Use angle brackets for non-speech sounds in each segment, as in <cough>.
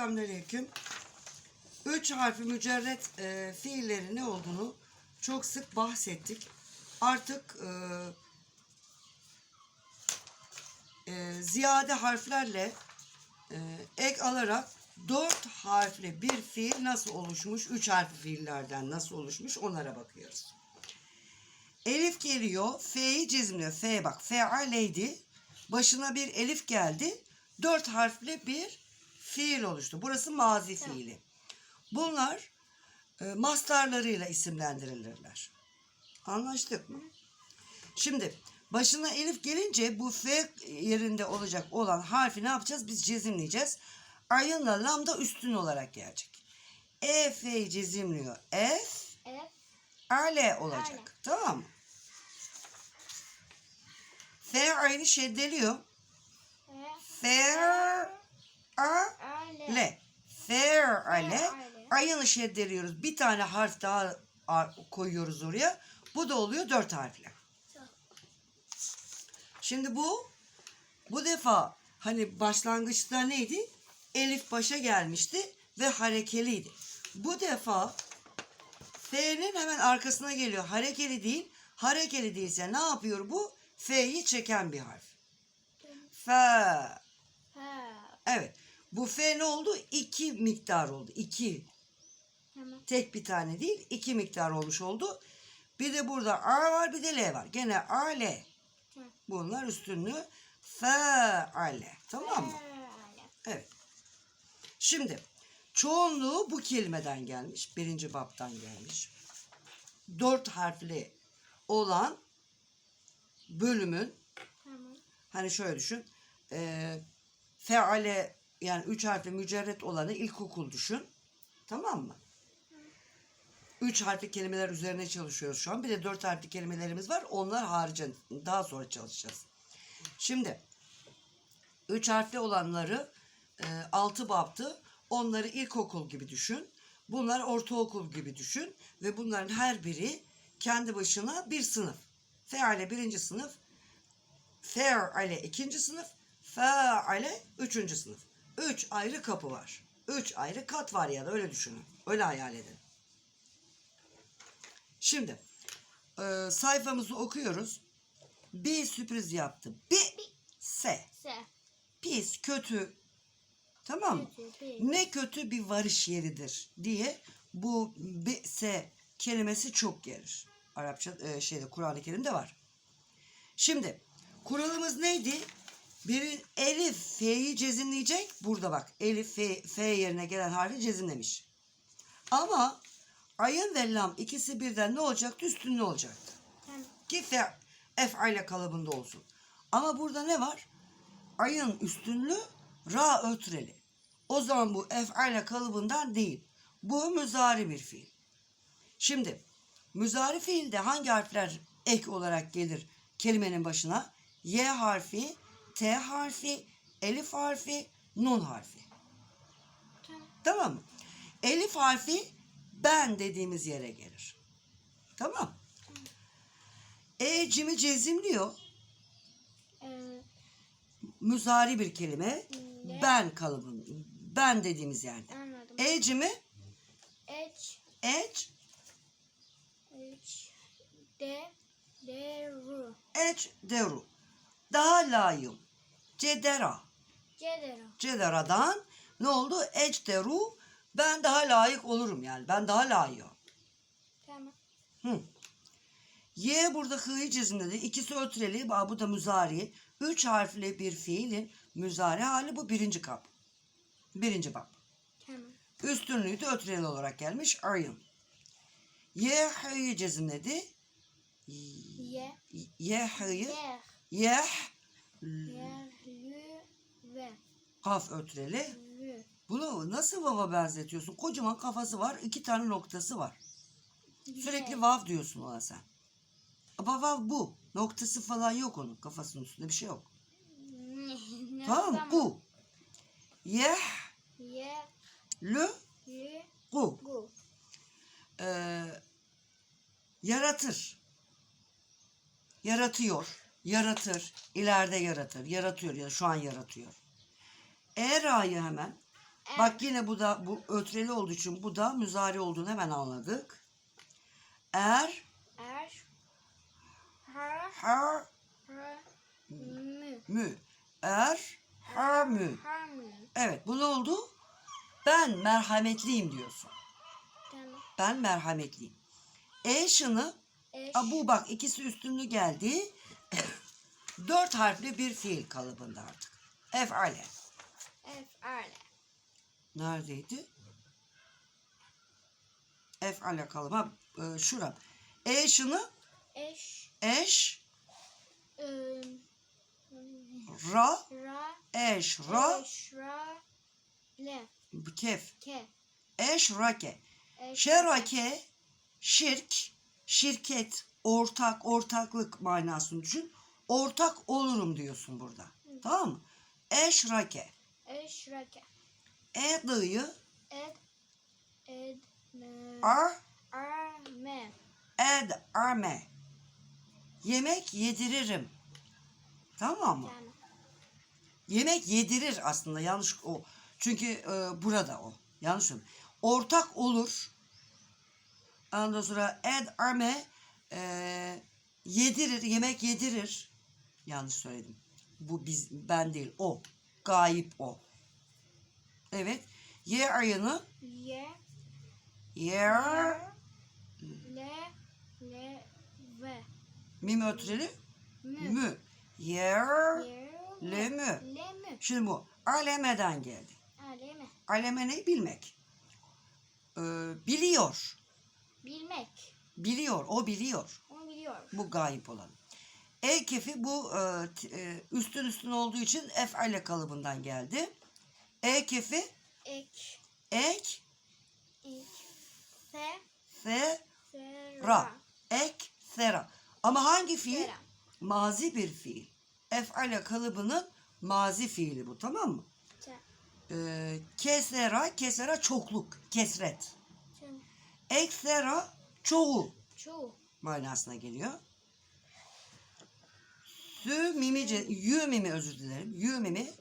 Selamünaleyküm. Üç harfi mücerret e, fiillerin ne olduğunu çok sık bahsettik. Artık e, e, ziyade harflerle e, ek alarak dört harfli bir fiil nasıl oluşmuş, üç harfli fiillerden nasıl oluşmuş onlara bakıyoruz. Elif geliyor, F'yi cizimliyor. F bak, fealeydi. Başına bir elif geldi. Dört harfli bir fiil oluştu. Burası mazi fiili. Bunlar e, mastarlarıyla isimlendirilirler. Anlaştık mı? Şimdi başına elif gelince bu F yerinde olacak olan harfi ne yapacağız? Biz cezimleyeceğiz. Ayınla lambda üstün olarak gelecek. E F'yi cezimliyor. F Evet. Ale olacak. Tamam mı? F aynı şeddeliyor. Evet. F A Öyle. Le. Fair ale. ale. Ayını şeddeliyoruz. Bir tane harf daha koyuyoruz oraya. Bu da oluyor dört harfle. Tamam. Şimdi bu bu defa hani başlangıçta neydi? Elif başa gelmişti ve harekeliydi. Bu defa F'nin hemen arkasına geliyor. Harekeli değil. Harekeli değilse ne yapıyor bu? F'yi çeken bir harf. F. Evet. Bu F ne oldu? İki miktar oldu. İki. Tamam. Tek bir tane değil. iki miktar olmuş oldu. Bir de burada A var bir de L var. Gene A, L. Tamam. Bunlar üstünlüğü. F, A, L. Tamam mı? Öyle. Evet. Şimdi çoğunluğu bu kelimeden gelmiş. Birinci baptan gelmiş. Dört harfli olan bölümün Tamam. Hani şöyle düşün. E, feale yani üç harfli mücerret olanı ilkokul düşün. Tamam mı? Üç harfli kelimeler üzerine çalışıyoruz şu an. Bir de dört harfli kelimelerimiz var. Onlar harici daha sonra çalışacağız. Şimdi üç harfli olanları e, altı baptı. Onları ilkokul gibi düşün. Bunlar ortaokul gibi düşün. Ve bunların her biri kendi başına bir sınıf. Feale birinci sınıf, Fe'ale ikinci sınıf, Fe'ale üçüncü sınıf. Üç ayrı kapı var. Üç ayrı kat var ya da öyle düşünün. Öyle hayal edin. Şimdi e, sayfamızı okuyoruz. Bir sürpriz yaptı. Bir se. Se. Pis, kötü. Tamam mı? Kötü. Ne kötü bir varış yeridir diye bu bir se kelimesi çok gelir. Arapça e, şeyde Kur'an-ı Kerim'de var. Şimdi kuralımız neydi? Bir elif f'yi cezimleyecek. Burada bak elif f, f yerine gelen harfi cezimlemiş. Ama ayın ve lam ikisi birden ne olacaktı? Üstünlü olacaktı. Tamam. Ki fe, ef'ale kalıbında olsun. Ama burada ne var? Ayın üstünlü ra ötreli. O zaman bu ef'ale kalıbından değil. Bu müzari bir fiil. Şimdi müzari fiilde hangi harfler ek olarak gelir kelimenin başına? Y harfi, T harfi, elif harfi, nun harfi. Tamam. Tamam mı? Elif harfi ben dediğimiz yere gelir. Tamam. E cimi cezimliyor. Ee, Müzari bir kelime. Ne? Ben kalıbın. Ben dediğimiz yerde. anladım. E cimi Eç. eç, Eç. De. Deru. eç deru. Daha layım. Cedera. Cedera. Cedera'dan ne oldu? Eç deru. Ben daha layık olurum yani. Ben daha layığım. Tamam. Hı. Y burada hı'yı çizimledi. İkisi ötreli. Bu da müzari. Üç harfli bir fiilin müzari hali bu birinci kap. Birinci bab. Tamam. Üstünlüğü de ötreli olarak gelmiş. Ayın. Y hı'yı çizimledi. Ye. Y hı'yı. Lü. Ve. Kaf ötreli. Bunu nasıl vava benzetiyorsun? Kocaman kafası var. iki tane noktası var. Sürekli Ve. vav diyorsun ona sen. Ama vav bu. Noktası falan yok onun. Kafasının üstünde bir şey yok. Tamam? Bu. Yeh, Ye. lü. Gu. Ee, yaratır. Yaratıyor. Yaratır. ileride yaratır. Yaratıyor ya şu an yaratıyor. E ra'yı hemen Er, Bak yine bu da bu ötreli olduğu için bu da müzari olduğunu hemen anladık. Er, Er. Har, Har. Mü. mü. Er, har, mü. Har mü. Evet bu ne oldu? Ben merhametliyim diyorsun. Tamam. Ben merhametliyim. E şını Eş. Bu bak ikisi üstünlü geldi. <coughs> Dört harfli bir fiil kalıbında artık. Ef'ale. Ef'ale. Neredeydi? Ef'ale kalıbı. E, şura. E şını Eş. eş, ım, ra, Ra. eş, ra, Eş. Ra. Le. kef. Ke. Eş, rake. Eş. Şerake, şirk, şirket, ortak, ortaklık manasını düşün. Ortak olurum diyorsun burada. Tamam mı? Eşrake. Eşrake. Ed'yı Ed. Ed. Ar, Arme. ed, arme. Yemek yediririm. Tamam mı? Tamam. Yemek yedirir aslında yanlış o. Çünkü e, burada o. Yanlış söyledim. Ortak olur. Ondan sonra ed arme e, yedirir, yemek yedirir. Yanlış söyledim. Bu biz ben değil o. Gayip o. Evet. Ye ayını Ye. yer Le. Le. Ve. mim ötreli Mü. mü. Yer le mü. Le mü. Şimdi bu alemeden geldi. Aleme. Aleme ne? Bilmek. Ee, biliyor. Bilmek. Biliyor. O biliyor. Onu biliyor. Bu gayip olan. E kefi bu e, e, üstün üstün olduğu için ef'ale kalıbından geldi. E kefi Ek. ek, İk. Se. se, Sera. ra. Ek, sera. Ama hangi fiil? Sera. Mazi bir fiil. Ef'ale kalıbının mazi fiili bu tamam mı? Ee, kesera, kesera çokluk, kesret. Eksera çoğul Çoğu. manasına geliyor. Sü mimi, yü mimi özür dilerim. Yü mimi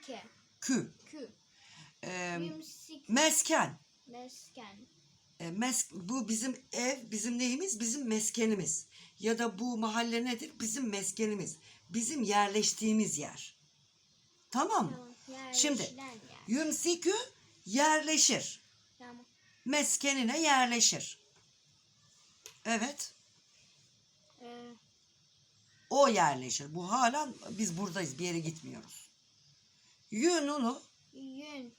Sike. kü. Kü. Ee, Yüm. Sik. mesken. Mesken. E, mes bu bizim ev, bizim neyimiz? Bizim meskenimiz. Ya da bu mahalle nedir? Bizim meskenimiz. Bizim yerleştiğimiz yer. Tamam mı? Tamam. Şimdi. Yer. Yümsikü yerleşir. Tamam. Meskenine yerleşir. Evet. Ee, O yerleşir. Bu hala biz buradayız. Bir yere gitmiyoruz. Yununu yün.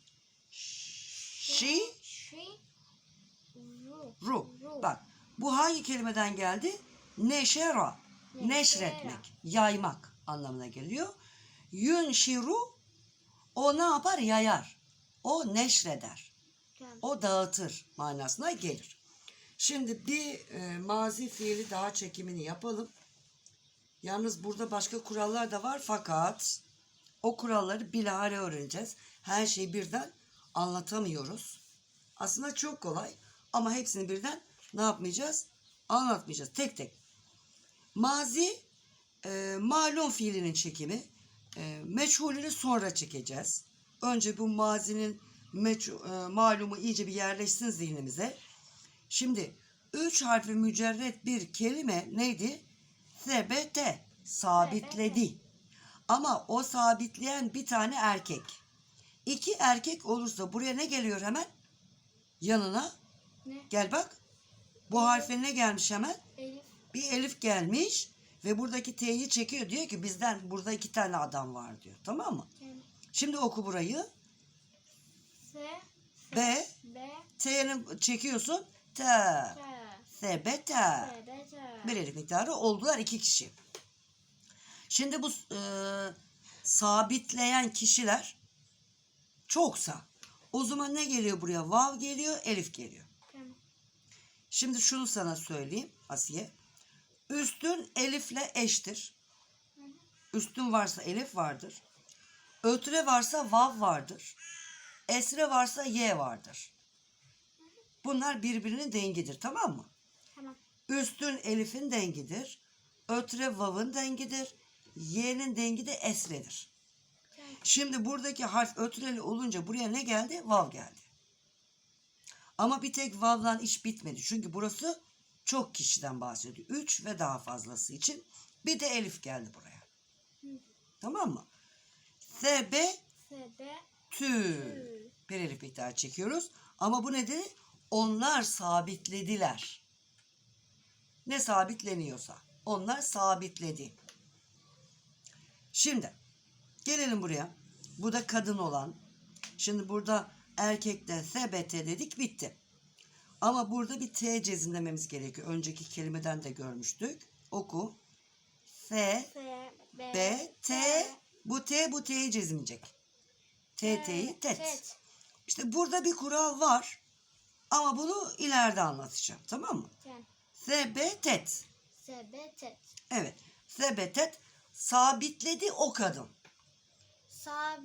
şi Şi. Ru. ru. Ru. Bak bu hangi kelimeden geldi? Neşera. Neşretmek, yaymak anlamına geliyor. Yün şiru o ne yapar? Yayar. O neşreder. O dağıtır manasına gelir. Şimdi bir e, mazi fiili daha çekimini yapalım. Yalnız burada başka kurallar da var fakat o kuralları bilahare öğreneceğiz. Her şeyi birden anlatamıyoruz. Aslında çok kolay ama hepsini birden ne yapmayacağız? Anlatmayacağız tek tek. Mazi e, malum fiilinin çekimi. E, meçhulünü sonra çekeceğiz. Önce bu mazinin meç- e, malumu iyice bir yerleşsin zihnimize. Şimdi üç harfli mücerret bir kelime neydi? Sebete, sabitledi. Ama o sabitleyen bir tane erkek. İki erkek olursa buraya ne geliyor hemen? Yanına. Ne? Gel bak. Bu harfe ne gelmiş hemen? Elif. Bir elif gelmiş ve buradaki T'yi çekiyor. Diyor ki bizden burada iki tane adam var diyor. Tamam mı? Tamam. Şimdi oku burayı. Se. B, Be. T'ni çekiyorsun. T, Te. sebete. Te. Be. Te. Bir elif miktarı oldular iki kişi. Şimdi bu e, sabitleyen kişiler çoksa o zaman ne geliyor buraya? Vav geliyor, elif geliyor. Tamam. Şimdi şunu sana söyleyeyim Asiye. Üstün elifle eştir. Üstün varsa elif vardır. Ötüre varsa vav vardır. Esre varsa ye vardır. Bunlar birbirinin dengidir tamam mı? Tamam. Üstün elifin dengidir. Ötüre vav'ın dengidir. Y'nin dengi de esredir. Şimdi buradaki harf ötreli olunca buraya ne geldi? Vav geldi. Ama bir tek vav'dan iş bitmedi. Çünkü burası çok kişiden bahsediyor. Üç ve daha fazlası için. Bir de elif geldi buraya. Tamam mı? Sebe Sebe. tü. Bir elif miktar çekiyoruz. Ama bu nedir? Onlar sabitlediler. Ne sabitleniyorsa. Onlar sabitledi. Şimdi gelelim buraya. Bu da kadın olan. Şimdi burada erkekte sebete dedik bitti. Ama burada bir T cezimlememiz gerekiyor. Önceki kelimeden de görmüştük. Oku. S. B, T. Bu T bu T'yi cezimleyecek. T, T'yi tet. İşte burada bir kural var. Ama bunu ileride anlatacağım. Tamam mı? Sebetet. Sebe. Tet. Evet. Sebetet sabitledi o kadın. Sab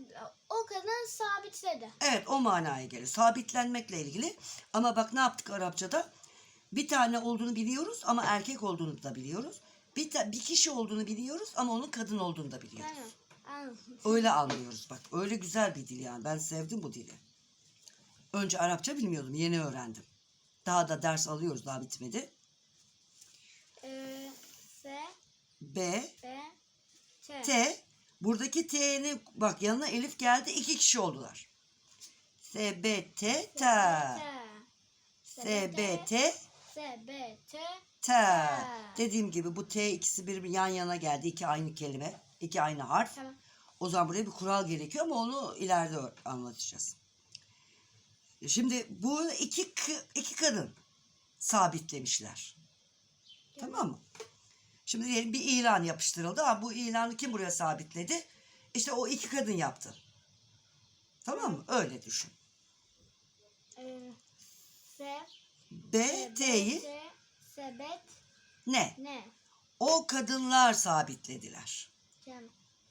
o kadın sabitledi. Evet o manaya geliyor. Sabitlenmekle ilgili. Ama bak ne yaptık Arapçada? Bir tane olduğunu biliyoruz ama erkek olduğunu da biliyoruz. Bir, ta- bir kişi olduğunu biliyoruz ama onun kadın olduğunu da biliyoruz. Tamam. Anladım. Öyle anlıyoruz bak. Öyle güzel bir dil yani. Ben sevdim bu dili. Önce Arapça bilmiyordum. Yeni öğrendim. Daha da ders alıyoruz. Daha bitmedi. Ee, se. B, Be. Te. T. Buradaki T'nin bak yanına Elif geldi. iki kişi oldular. S, B, T, T. S, B, T, Sebe. Te. T. Dediğim gibi bu T ikisi bir yan yana geldi. İki aynı kelime. iki aynı harf. Tamam. O zaman buraya bir kural gerekiyor ama onu ileride anlatacağız. Şimdi bu iki iki kadın sabitlemişler. Tamam mı? Şimdi diyelim bir ilan yapıştırıldı. Ha, bu ilanı kim buraya sabitledi? İşte o iki kadın yaptı. Tamam mı? Öyle düşün. Ee, se. B, T'yi. Sebet. ne? Ne? O kadınlar sabitlediler. Tamam.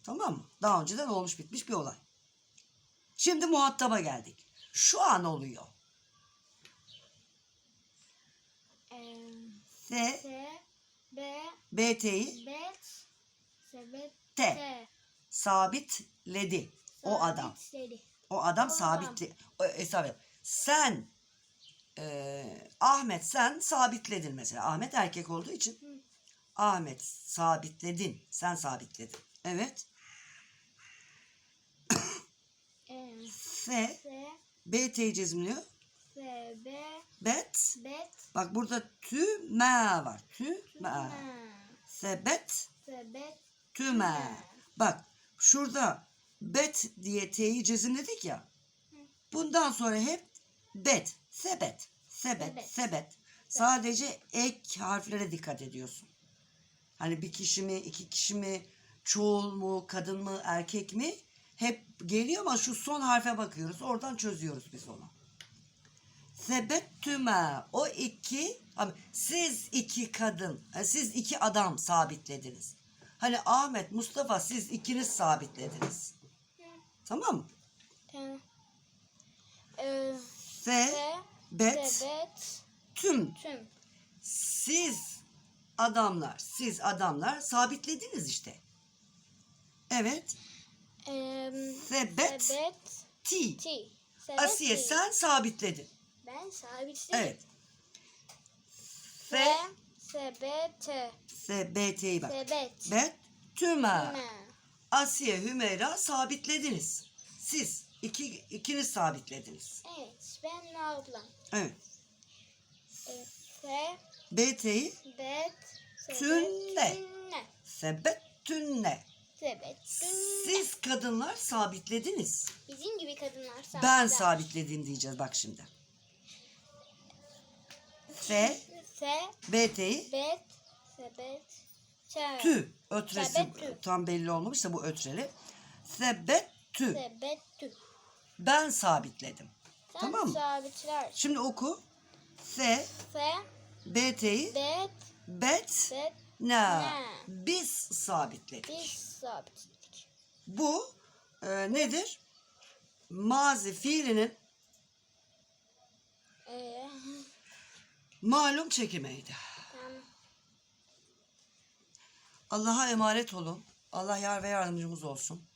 Tamam mı? Daha önceden olmuş bitmiş bir olay. Şimdi muhataba geldik. Şu an oluyor. Ee, S, se. B, T'yi Bet. Sebet. T. Sabitledi. O adam. Sabitledi. O adam O sabitli. O, hesap Sen e, Ahmet sen sabitledin mesela. Ahmet erkek olduğu için. Hı. Ahmet sabitledin. Sen sabitledin. Evet. Ee, S se. B Sebe. Bet. Bet. Bak burada tüme var. Tüme. Me. Sebet Sebet. tüme. Bak şurada bet diye T'yi cezimledik ya. Bundan sonra hep bet, sebet, sebet, Sebet. sebet. Sadece ek harflere dikkat ediyorsun. Hani bir kişi mi, iki kişi mi, çoğul mu, kadın mı, erkek mi? Hep geliyor ama şu son harfe bakıyoruz. Oradan çözüyoruz biz onu. Sebettüme. O iki, siz iki kadın, ha, siz iki adam sabitlediniz. Hani Ahmet, Mustafa siz ikiniz sabitlediniz. Tamam mı? Tamam. Ee, Se, se. bet, Sebet. tüm. Tüm. Siz adamlar, siz adamlar sabitlediniz işte. Evet. Ee, Sebet, sebet. ti. Ti. Sebet. Asiye ti. sen sabitledin. Ben sabitledim. Evet. Se. Fe, Sebete. se, BT'yi bak. Sebet. Bet, tüme. Asiye, Hümeyra sabitlediniz. Siz iki, ikiniz sabitlediniz. Evet. Ben ablam. Evet. Ee, se. BT'yi Bet. Tünne. sebet, tünne. Sebet. Tünne. Siz kadınlar sabitlediniz. Bizim gibi kadınlar sabitler. Ben sabitledim diyeceğiz bak şimdi. Se, Se. BT'yi Bet. Sebet. Tü. Ötresi Sebetü. tam belli olmamış da bu ötreli. Sebettü. Sebet. Tü. Ben sabitledim. Sen Tamam mı? sabitler. Şimdi oku. Se, Se. BT'yi Bet. bet, Bet. ne. Ne. Biz sabitledik. Biz sabitledik. Bu e, nedir? Mazi fiilinin Ee, malum çekimiydi. tamam. Allah'a emanet olun. Allah yar ve yardımcımız olsun.